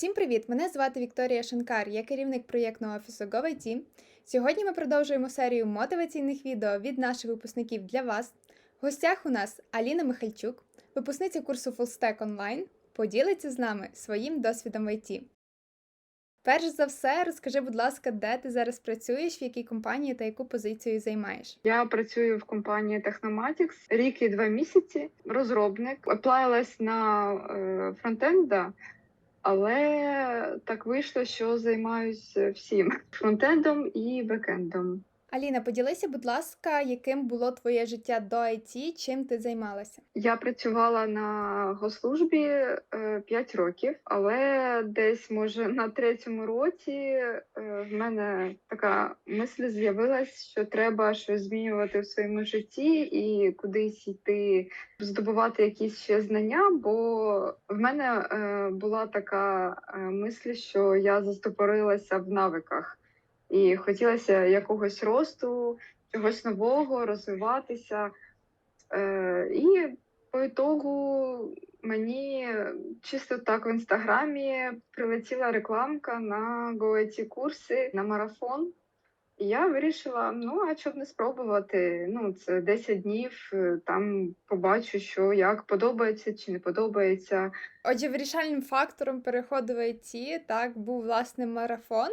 Всім привіт! Мене звати Вікторія Шанкар, я керівник проєктного офісу GoIT. Сьогодні ми продовжуємо серію мотиваційних відео від наших випускників для вас. В гостях у нас Аліна Михальчук, випускниця курсу Fullstack Online, поділиться з нами своїм досвідом в ІТ. Перш за все, розкажи, будь ласка, де ти зараз працюєш, в якій компанії та яку позицію займаєш. Я працюю в компанії Technomatics рік і два місяці. Розробник оплавилась на е, фронтенда, але так вийшло, що займаюся всім фронтендом і бекендом. Аліна, поділися, будь ласка, яким було твоє життя до IT, чим ти займалася? Я працювала на госслужбі е, 5 років, але десь може на третьому році е, в мене така мисль з'явилась, що треба щось змінювати в своєму житті і кудись йти, здобувати якісь ще знання. Бо в мене е, була така е, мисль, що я застопорилася в навиках. І хотілося якогось росту, чогось нового, розвиватися. Е, і по ітогу мені чисто так в інстаграмі прилетіла рекламка на GoIT курси на марафон. І я вирішила: ну, а щоб не спробувати? Ну, це 10 днів, е, там побачу, що як подобається чи не подобається. Отже, вирішальним фактором переходу в IT, так, був власне марафон.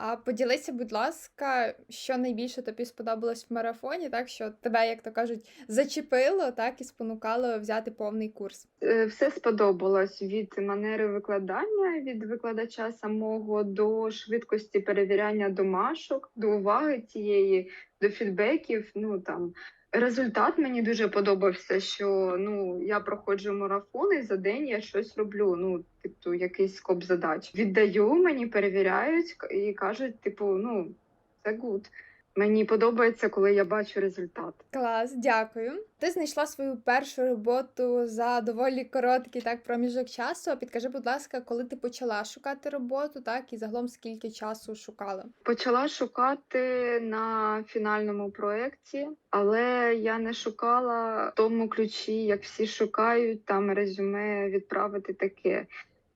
А поділися, будь ласка, що найбільше тобі сподобалось в марафоні, так що тебе, як то кажуть, зачепило, так і спонукало взяти повний курс. Е, Все сподобалось від манери викладання, від викладача самого до швидкості перевіряння домашок, до уваги цієї, до фідбеків. Ну там результат мені дуже подобався. Що ну я проходжу марафон і за день я щось роблю. Ну, типу, якийсь скоп задач. Віддаю, мені перевіряють і кажуть, типу, ну це гуд. Мені подобається, коли я бачу результат. Клас, дякую. Ти знайшла свою першу роботу за доволі короткий так проміжок часу. Підкажи, будь ласка, коли ти почала шукати роботу, так і загалом скільки часу шукала? Почала шукати на фінальному проєкті, але я не шукала в тому ключі, як всі шукають, там резюме відправити таке.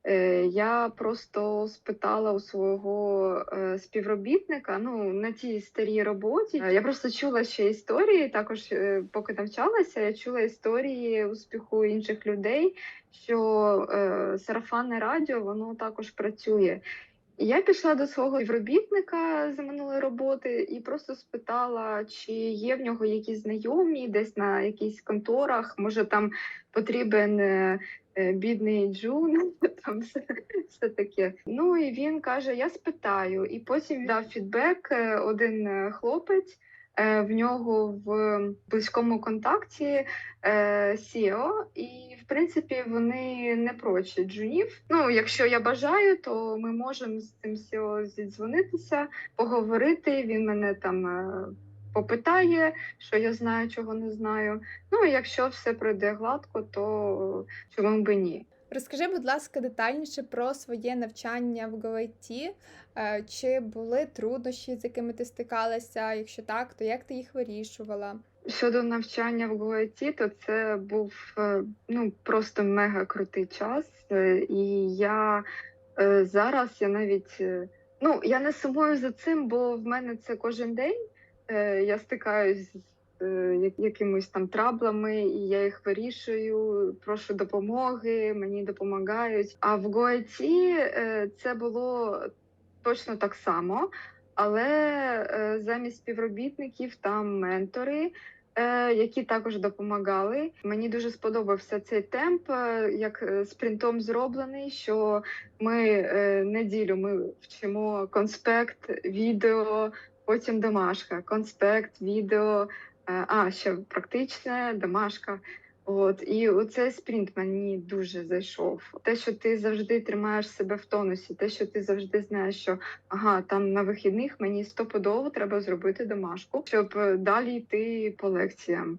Е, Я просто спитала у свого е, співробітника, ну на тій старій роботі. Е, Я просто чула ще історії. Також поки навчалася, я чула історії успіху інших людей, що сарафанне радіо воно також працює. Я пішла до свого співробітника з минулої роботи і просто спитала, чи є в нього якісь знайомі десь на якихось конторах, може там потрібен бідний джун, там все, все таке. Ну і він каже: Я спитаю. І потім дав фідбек е, один е, хлопець. е, В нього в близькому контакті е, SEO, і в принципі вони не прочі джунів. Ну, якщо я бажаю, то ми можемо з цим SEO зідзвонитися, поговорити. Він мене там е, попитає, що я знаю, чого не знаю. Ну, і якщо все пройде гладко, то чому би ні? Розкажи, будь ласка, детальніше про своє навчання в GoIT. Е, Чи були труднощі, з якими ти стикалася? Якщо так, то як ти їх вирішувала? Щодо навчання в ГУЕТі, то це був е, ну просто мега крутий час. Е, І я зараз я навіть ну я не сумую за цим, бо в мене це кожен день. Е, Я стикаюсь з е, якимись там траблами, і я їх вирішую. Прошу допомоги, мені допомагають. А в ГОЕТі е, це було точно так само. Але замість співробітників там ментори, які також допомагали. Мені дуже сподобався цей темп, як спринтом зроблений. Що ми неділю ми вчимо конспект, відео, потім домашка, конспект, відео, е, а ще практичне, домашка. От і оцей спринт мені дуже зайшов. Те, що ти завжди тримаєш себе в тонусі, те, що ти завжди знаєш, що ага, там на вихідних мені стопудово треба зробити домашку, щоб е, далі йти по лекціям.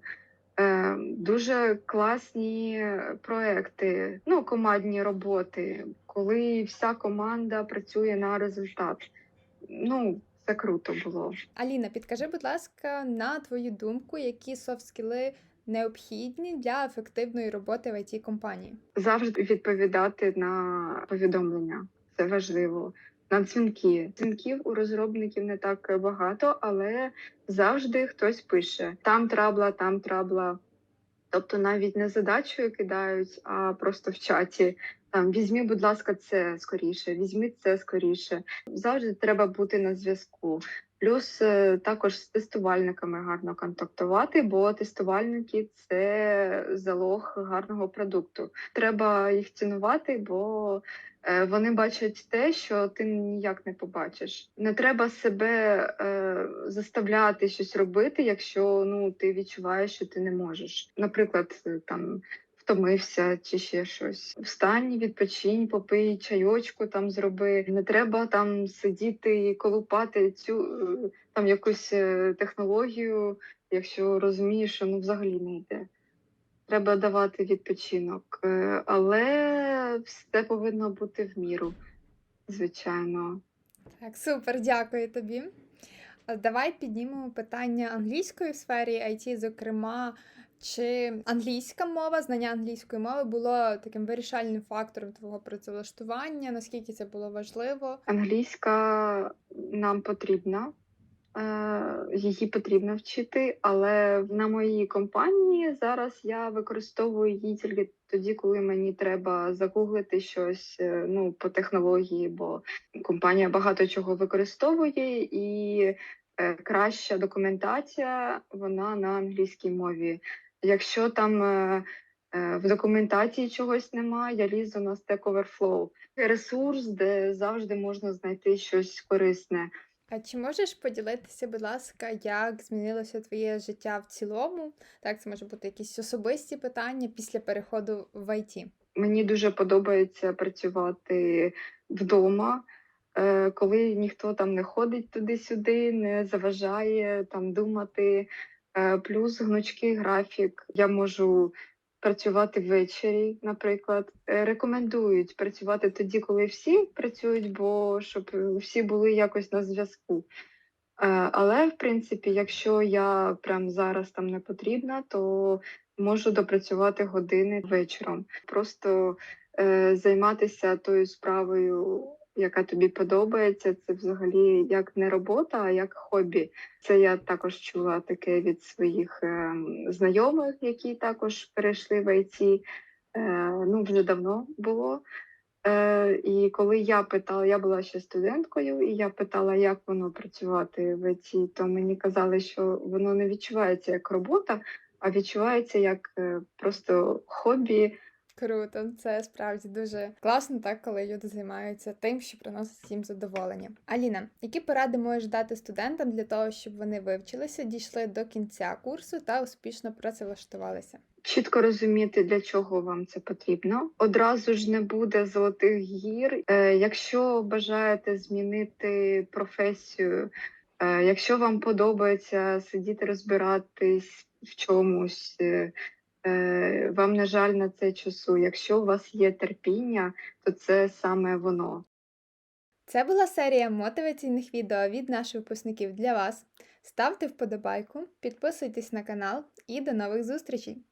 Е, дуже класні проекти, ну командні роботи, коли вся команда працює на результат. Ну, це круто було. Аліна, підкажи, будь ласка, на твою думку, які софт-скіли необхідні для ефективної роботи в it компанії Завжди відповідати на повідомлення. це важливо. На дзвінки. Дзвінків у розробників не так багато, але завжди хтось пише: там трабла, там трабла. Тобто навіть не задачею кидають, а просто в чаті. Там візьмі, будь ласка, це скоріше, візьміть це скоріше. Завжди треба бути на зв'язку. Плюс е, також з тестувальниками гарно контактувати, бо тестувальники це залог гарного продукту. Треба їх цінувати, бо е, вони бачать те, що ти ніяк не побачиш. Не треба себе е, заставляти щось робити, якщо ну ти відчуваєш, що ти не можеш. Наприклад, там втомився чи ще щось. Встань, відпочинь, попий чайочку, там зроби. Не треба там сидіти і колупати цю е, там якусь е, технологію, якщо розумієш, що ну взагалі не йде. Треба давати відпочинок, Е, але все повинно бути в міру, звичайно. Так, супер, дякую тобі. Давай піднімемо питання англійської в сфері IT, зокрема, чи англійська мова, знання англійської мови було таким вирішальним фактором твого працевлаштування, наскільки це було важливо? Англійська нам потрібна, е, її потрібно вчити, але на моїй компанії зараз я використовую її тільки тоді, коли мені треба загуглити щось е, ну, по технології, бо компанія багато чого використовує і е, краща документація вона на англійській мові. Якщо там е, е, в документації чогось немає, я лізу на Stack Overflow ресурс, де завжди можна знайти щось корисне. А чи можеш поділитися, будь ласка, як змінилося твоє життя в цілому? Так, це може бути якісь особисті питання після переходу в IT. Мені дуже подобається працювати вдома, е, коли ніхто там не ходить туди-сюди, не заважає там думати. Е, Плюс гнучкий графік. Я можу працювати ввечері, наприклад. Е, Рекомендують працювати тоді, коли всі працюють, бо щоб всі були якось на зв'язку. Е, Але в принципі, якщо я прям зараз там не потрібна, то можу допрацювати години вечором. Просто е, займатися тою справою, яка тобі подобається, це взагалі як не робота, а як хобі. Це я також чула таке від своїх е, знайомих, які також перейшли в IT. Е, ну, вже давно було. Е, і коли я питала, я була ще студенткою, і я питала, як воно працювати в ІТ, то мені казали, що воно не відчувається як робота, а відчувається як е, просто хобі. Круто, це справді дуже класно, так, коли люди займаються тим, що приносить їм задоволення. Аліна, які поради можеш дати студентам для того, щоб вони вивчилися, дійшли до кінця курсу та успішно працевлаштувалися? Чітко розуміти, для чого вам це потрібно. Одразу ж не буде золотих гір. Е, якщо бажаєте змінити професію, е, якщо вам подобається сидіти розбиратись в чомусь, е, вам на жаль на це часу. Якщо у вас є терпіння, то це саме воно. Це була серія мотиваційних відео від наших випускників для вас. Ставте вподобайку, підписуйтесь на канал і до нових зустрічей!